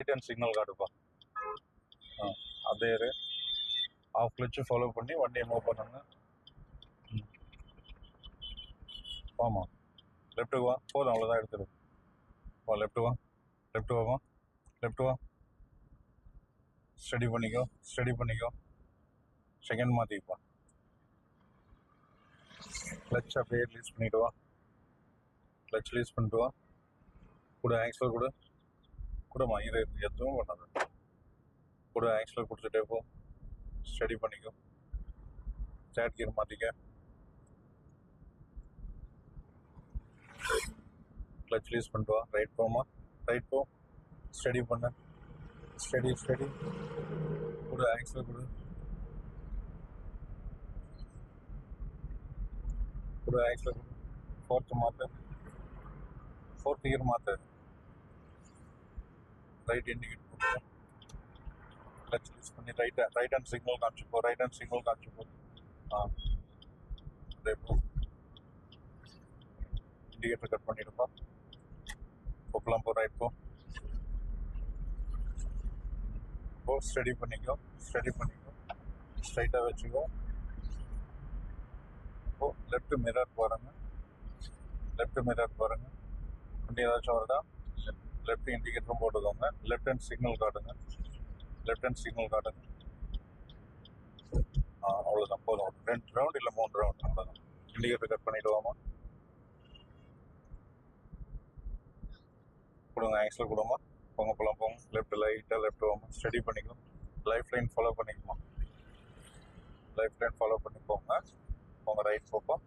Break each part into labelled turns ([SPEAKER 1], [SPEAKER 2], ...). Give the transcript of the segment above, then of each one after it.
[SPEAKER 1] Return signal காட்டுப்பா ஆ அதே of clutch follow பண்ணி வண்டியை மூவ் பண்ணுங்க ம். வாமா லெஃப்ட்டுக்கு வா. போதும் அவ்வளோதான் எடுத்துரு. வா லெஃப்ட் வா. லெஃப்ட் வாமா லெஃப்ட் வா. ஸ்டடி பண்ணிக்கோ. ஸ்டடி பண்ணிக்கோ. செகண்ட் மாற்றிப்பா கிளச் அப்படியே ரிலீஸ் பண்ணிட்டு வா. கிளச் ரிலீஸ் பண்ணிட்டு வா. கூட ஆக்சுவலாக கூட. கூடமா இரு எதுவும் பண்ணாத கூட ஆக்சுவலாக கொடுத்துட்டே போ. ஸ்டடி பண்ணிக்கோ. சேட் கீர் மாற்றிக்க கிளச் ரிலீஸ் பண்ணிட்டு வா. ரைட் போமா ரைட் போ. ஸ்டடி பண்ண. ஸ்டடி ஸ்டடி கூட ஆக்சுவலாக கொடு. கூட ஆக்சுவலாக கொடு. ஃபோர்த்து மாற்று ஃபோர்த் இயர் மாற்று ரைட் இண்டிகேட் கொடுத்து கிளச் யூஸ் பண்ணி ரைட் ரைட் ஹேண்ட் சிக்னல் காமிச்சுப்போம் ரைட் ஹேண்ட் சிக்னல் காமிச்சுப்போம் ஆ. அப்படியே இண்டிகேட்டர் கட் பண்ணிடுப்பா. போகலாம் போ ரைட் போ. ஸ்டடி பண்ணிக்கோ ஸ்டடி பண்ணிக்கோ. ஸ்ட்ரைட்டாக வச்சுக்கோ. இப்போ லெஃப்ட் மிரர் போகிறேங்க லெஃப்ட் மிரர் போகிறேங்க வண்டி ஏதாச்சும் வருதா? லெஃப்ட் இண்டிகேட்டரும் போட்டுக்கோங்க லெஃப்ட் ஹேண்ட் சிக்னல் காட்டுங்க. லெஃப்ட் ஹேண்ட் சிக்னல் காட்டுங்க. ஆ அவ்வளோதான் போதும். ரெண்டு ரவுண்ட் இல்லை மூணு ரவுண்ட் அவ்வளோதான் இண்டிகேட்டர் கட் பண்ணிடுவோமா கொடுங்க ஆக்சுவல் கொடுமா. போங்க போகலாம் போங்க. லெஃப்ட் லைட்டாக லெஃப்ட் போங்க ஸ்டடி பண்ணிக்கணும் லைஃப் லைன் ஃபாலோ பண்ணிக்குமா. லைஃப் லைன் ஃபாலோ பண்ணி போங்க போங்க ரைட் போப்போம்.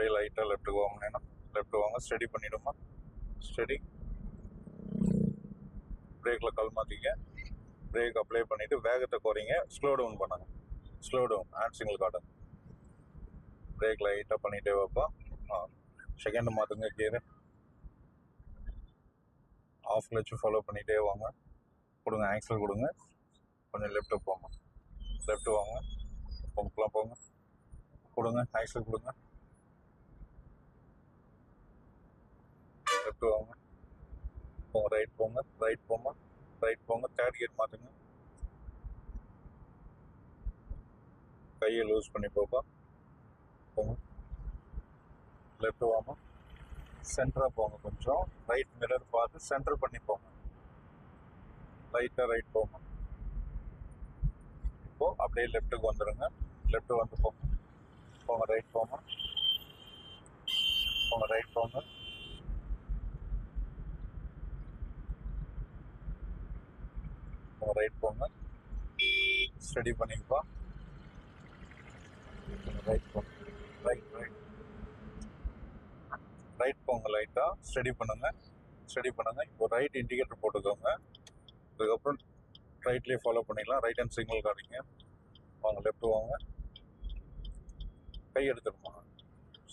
[SPEAKER 1] அப்படியே லைட்டாக லெஃப்ட்டுக்கு வாங்கினேன்னா லெஃப்ட் வாங்க ஸ்டடி பண்ணிவிடுமா ஸ்டடி பிரேக்கில் கால் மாற்றிங்க பிரேக் அப்ளை பண்ணிவிட்டு வேகத்தை குறைங்க. ஸ்லோ டவுன் பண்ணுங்க. ஸ்லோ டவுன் ஹேண்ட் சிங்கிள் காட்டுங்க. பிரேக் லைட்டாக பண்ணிகிட்டே வைப்பா. செகண்ட் மாற்றுங்க கியரு ஆஃப் கிளச்சு ஃபாலோ பண்ணிகிட்டே வாங்க. கொடுங்க ஆக்சல் கொடுங்க. கொஞ்சம் லெஃப்ட்டு போங்க. லெஃப்ட் வாங்க. போங்கலாம் போங்க. கொடுங்க ஆக்சல் கொடுங்க. லெஃப்ட் வாங்க. போங்க ரைட் போங்க ரைட் போங்க ரைட் போங்க தேர்ட் கியர் மாற்றுங்க கையை லூஸ் பண்ணி போப்பா. போங்க. லெஃப்ட் வாங்க. சென்டராக போங்க கொஞ்சம். ரைட் மிரர் பார்த்து சென்டர் பண்ணி போங்க. ரைட்டாக ரைட் போங்க. இப்போ அப்படியே லெஃப்ட்டுக்கு வந்துடுங்க லெஃப்ட் வந்து போங்க. போங்க ரைட் போங்க. போங்க ரைட் போங்க போங்க ரைட் போங்க. ஸ்டடி பண்ணிக்கப்பா ரைட் போங்க ரைட் ரைட் ரைட் போங்க லைட்டாக ஸ்டடி பண்ணுங்க. ஸ்டடி பண்ணுங்க. இப்போ ரைட் இண்டிகேட்டர் போட்டுக்கோங்க. அதுக்கப்புறம் ரைட்லேயே ஃபாலோ பண்ணிக்கலாம் ரைட் ஹேண்ட் சிக்னல் காட்டிங்க வாங்க லெஃப்ட் வாங்க. கை எடுத்துருமா.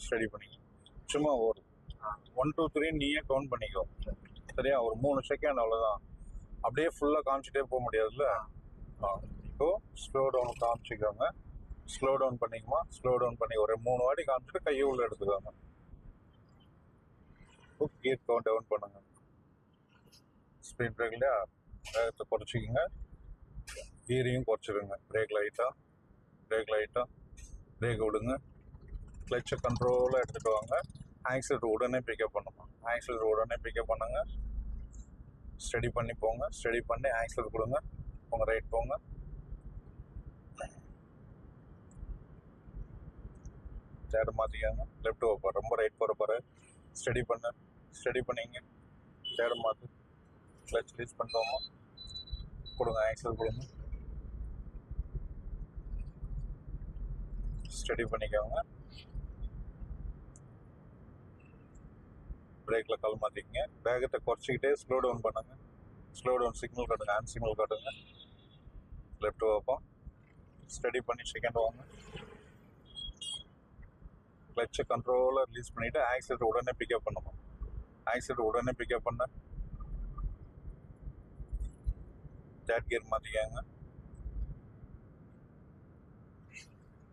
[SPEAKER 1] ஸ்டடி பண்ணிங்க சும்மா ஒரு ஒன் டூ த்ரீ நீயே கவுண்ட் பண்ணிக்கோ. சரியா? ஒரு மூணு செகண்ட் அவ்வளோதான் அப்படியே ஃபுல்லாக காமிச்சிட்டே போக முடியாதுல்ல? இப்போ ஸ்லோ டவுன் காமிச்சிக்கோங்க ஸ்லோ டவுன் பண்ணிக்குமா ஸ்லோ டவுன் பண்ணி ஒரு மூணு வாட்டி காமிச்சிட்டு கையை உள்ள எடுத்துக்கோங்க கியர் கவுண்ட் டவுன் பண்ணுங்க. ஸ்பீட் பிரேக்ல வேகத்தை குறைச்சிக்கோங்க. கீரையும் குறைச்சிருங்க பிரேக் லைட்டாக பிரேக் லைட்டாக பிரேக் விடுங்க. கிளச்சை கண்ட்ரோலாக எடுத்துகிட்டு வாங்க. ஆக்சிலேட்டர் உடனே பிக்கப் பண்ணுமா? ஆக்சிலேட்டர் உடனே பிக்கப் பண்ணுங்க. ஸ்டடி பண்ணி போங்க. ஸ்டடி பண்ணி ஆக்சல் கொடுங்க. போங்க ரைட் போங்க. சேர் மாற்றிக்கோங்க லெஃப்ட் போகிற ரொம்ப ரைட் போகிற பாரு. ஸ்டடி பண்ண. ஸ்டடி பண்ணிங்க. சேர் மாற்று கிளச் ரிலீஸ் பண்ணுறோமா கொடுங்க. ஆக்சல் கொடுங்க. ஸ்டடி பண்ணிக்கோங்க. பிரேக்கில் கால் மாற்றிக்கங்க வேகத்தை குறைச்சிக்கிட்டே ஸ்லோ டவுன் பண்ணுங்க. ஸ்லோ டவுன் சிக்னல் காட்டுங்க. ஹேண்ட் சிக்னல் காட்டுங்க. லெஃப்ட் வைப்போம் ஸ்டடி பண்ணி செகண்ட் வாங்க கிளச்சை கண்ட்ரோலாக ரிலீஸ் பண்ணிவிட்டு ஆக்சிலேட்டர் உடனே பிக்கப் பண்ணணும் ஆக்சிலேட்டர் உடனே பிக்கப் பண்ண. தேர்ட் கியர் மாற்றிக்காங்க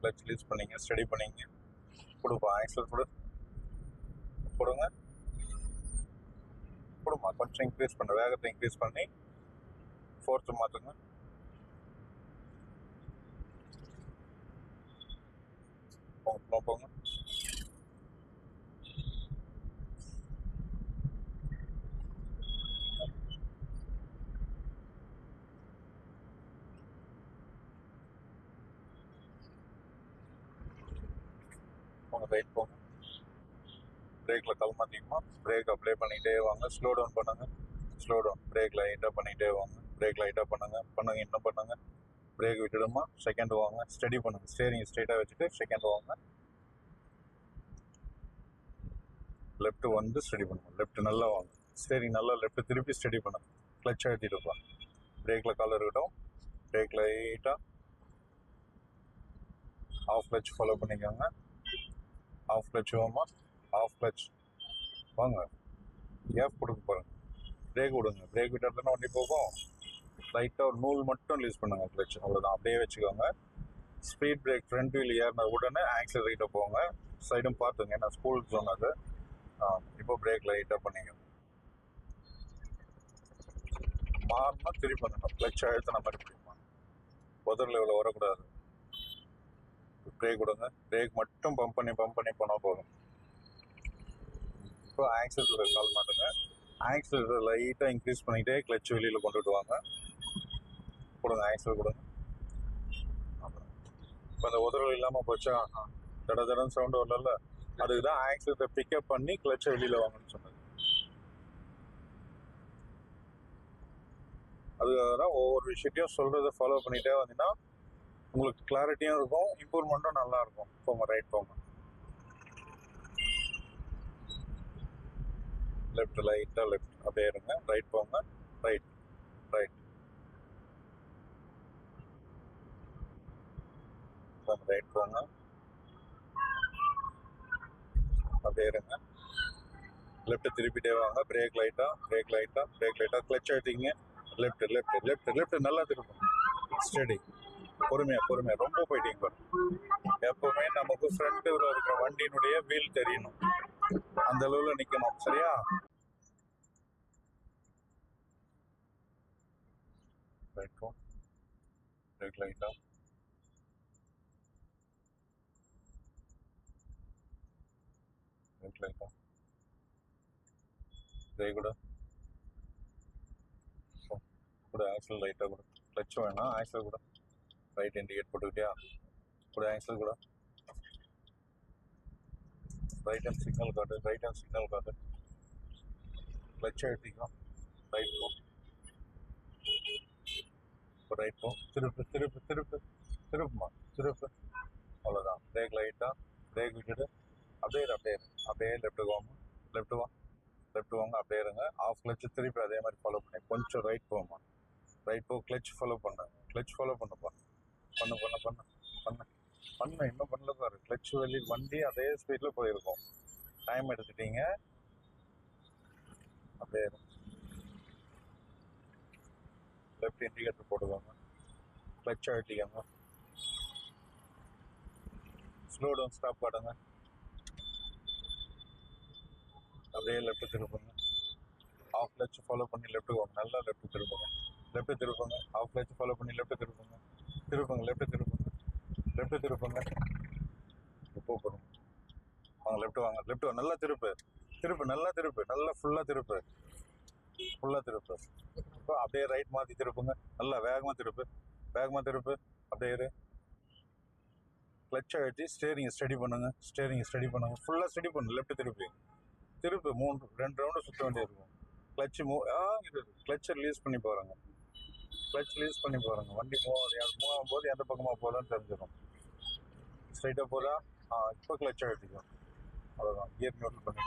[SPEAKER 1] கிளச் ரிலீஸ் பண்ணிங்க. ஸ்டடி பண்ணிங்க. கொடுப்போம். ஆக்சிலேட்டர் கொடு கொடுங்க. போதுமா கொஞ்சம் இன்க்ரீஸ் பண்ணுற வேகத்தை இன்க்ரீஸ் பண்ணி ஃபோர்த்து மாற்றுங்க போங்க போங்க, போங்க போங்க ரைட் போங்க. பிரேக்கில் கல் பிரேக் அப்ளை பண்ணிகிட்டே வாங்க. ஸ்லோ டவுன் பண்ணுங்க. ஸ்லோ டவுன் பிரேக் லைட்டாக பண்ணிகிட்டே வாங்க. பிரேக் லைட்டாக பண்ணுங்க. பண்ணுங்க இன்னும் பண்ணுங்க. பிரேக் விட்டுடுமா? செகண்ட் வாங்க. ஸ்டடி பண்ணுங்கள் ஸ்டேரிங் ஸ்ட்ரெயிட்டாக வச்சுட்டு செகண்ட் வாங்க. லெஃப்ட் வந்து ஸ்டடி பண்ணுங்க. லெஃப்ட் நல்லா வாங்க. ஸ்டேரிங் நல்லா லெஃப்ட் திருப்பி ஸ்டடி பண்ணுங்க. கிளச் அழுத்திட்டுப்பா பிரேக்கில் கால் இருக்கட்டும். பிரேக் லைட்டாக ஆஃப் கிளச் ஃபாலோ பண்ணிக்கோங்க. ஆஃப் கிளச் வாமா ஆஃப் கிளச் வாங்க. கேப் கொடுக்க பாருங்க பிரேக் விடுங்க. பிரேக் விட்டால் தானே வண்டி போகும். லைட்டாக ஒரு நூல் மட்டும் ரிலீஸ் பண்ணுங்கள் கிளச் அவ்வளோதான் அப்படியே வச்சுக்கோங்க. ஸ்பீட் பிரேக் ஃப்ரண்ட் வீல் ஏறின உடனே ஆக்சில் ரைட்டாக போங்க. சைடும் பார்த்துங்க. ஏன்னா ஸ்கூல் சொன்னது இப்போ பிரேக் லைட்டாக பண்ணிக்கோங்க மாறினா திருப்பி பண்ணணும். கிளச் அழுத்தின மாதிரி பிடிக்குமா புதரில் லெவலில் வரக்கூடாது. பிரேக் விடுங்க. பிரேக் மட்டும் பம்ப் பண்ணி பம்ப் பண்ணி போனால் போதும். இப்போ ஆக்சிலேட்டரை கால் மாட்டுங்க. ஆக்சிலேட்டர் லைட்டாக இன்க்ரீஸ் பண்ணிக்கிட்டே கிளச் வெளியில் கொண்டுட்டு வாங்க கொடுங்க ஆக்சில் கொடுங்க. அப்புறம். இப்போ அந்த உதறல் இல்லாமல் போச்சா? தட தடன்னு சவுண்டு வரல அதுக்கு தான் ஆக்சிலேட்டர் பிக்கப் பண்ணி கிளச்சை வெளியில் வாங்கன்னு சொன்னது அதுக்காக தான் ஒவ்வொரு விஷயத்தையும் சொல்கிறத ஃபாலோ பண்ணிகிட்டே வந்தீங்கன்னா உங்களுக்கு கிளாரிட்டியும் இருக்கும் இம்ப்ரூவ்மெண்ட்டும் நல்லா இருக்கும். போங்க ரைட் போங்க. லெஃப்ட் லைட்டாக லெஃப்ட் அப்படியே இருங்க. ரைட் போங்க. ரைட் ரைட் ரைட் போங்க. அப்படியே இருங்க. லெஃப்ட் திருப்பிட்டே வாங்க. பிரேக் லைட்டா பிரேக் லைட்டா பிரேக் லைட்டா கிளச் அழுத்திங்க லெஃப்ட் லெஃப்ட் லெஃப்ட் லெஃப்ட் நல்லா திருப்புங்க. ஸ்டடி பொறுமையா பொறுமையா. ரொம்ப போயிட்டீங்க பாரு எப்பவுமே நமக்கு ஃப்ரண்ட்ல இருக்கிற வண்டியினுடைய வீல் தெரியணும். அந்த அளவில் நிக்கணும் சரியா? ரைட் போ பிரேக் லைட்டா பிரேக் லைட்டா பிரேக் கூட கூட ஆக்சல் லைட்டாக கூட கிளச் வேணாம் ஆக்சல் கூட. ரைட் இண்டிகேட் போட்டுக்கிட்டியா? கூட ஆக்சல் கூட. ரைட் ஹேண்ட் சிக்னல் காட்டு ரைட் ஹேண்ட் சிக்னல் காட்டு கிளச் அழுத்திக்கும் ரைட் போ இப்போ ரைட் போ திருப்பு திருப்பு திருப்பு. திருப்புமா. திருப்பு. அவ்வளோதான் பிரேக் லைட்டாக பிரேக் விட்டுட்டு அப்படியே இரு, அப்படியே அப்படியே லெஃப்ட்டு வாங்க லெஃப்ட்டு வா? லெஃப்ட் வாங்க அப்படியே இருங்க. ஆஃப் கிளச்சு திருப்பி அதே மாதிரி ஃபாலோ பண்ணி. கொஞ்சம் ரைட் போமா ரைட் போ கிளச் ஃபாலோ பண்ணு. கிளச் ஃபாலோ பண்ண பண்ணு பண்ண பண்ண பண்ண. பண்ண. பண்ண இன்னும் பண்ணல பாரு கிளச் வழி வண்டி அதே ஸ்பீடில் போயிருக்கும். டைம் எடுத்துட்டீங்க. அப்படியே லெஃப்ட் இண்டிகேட்டர் போட்டுக்கோங்க. கிளச் அழுத்திக்கோங்க ஸ்லோ டவுன் ஸ்டாப் காட்டுங்க அப்படியே லெஃப்ட் திருப்புங்க. ஆஃப் கிளச் ஃபாலோ பண்ணி லெஃப்ட் போங்க நல்லா லெஃப்ட் திருப்புங்க. லெஃப்ட் திருப்புங்க. ஆஃப் கிளச் ஃபாலோ பண்ணி லெஃப்ட் திருப்புங்க. திருப்புங்க லெஃப்ட் திருப்புங்க. லெஃப்ட் திருப்புங்க. எப்போ போகணும் வாங்க லெஃப்ட் வாங்க. லெஃப்ட் வாங்க நல்லா திருப்பு. திருப்பு நல்லா திருப்பு. நல்லா ஃபுல்லாக திருப்பு. ஃபுல்லாக திருப்பு. இப்போ அப்படியே ரைட் மாற்றி திருப்புங்க. நல்லா வேகமாக திருப்பு. வேகமாக திருப்பு. அப்படியே இரு. கிளச் அழுத்தி ஸ்டேரிங் ஸ்டடி பண்ணுங்க. ஸ்டேரிங்கை ஸ்டடி பண்ணுங்க. ஃபுல்லாக ஸ்டடி பண்ணு. லெஃப்ட் திருப்பி. திருப்பு மூணு ரெண்டு ரவுண்டு சுற்ற வேண்டியிருக்கும் க்ளச்சு மூ ஆ இது கிளச்சை ரிலீஸ் பண்ணி போகிறாங்க கிளச் லீஸ் பண்ணி போகிறாங்க வண்டி மூவ் மூவ் ஆகும்போது எந்த பக்கமாக போகுதுன்னு தெரிஞ்சிடும். ஸ்ட்ரைட்டாக போகிறா இப்போ கிளச் அழுத்திக்கும் அவ்வளோதான் கியர் நியூட்ரல் பண்ணி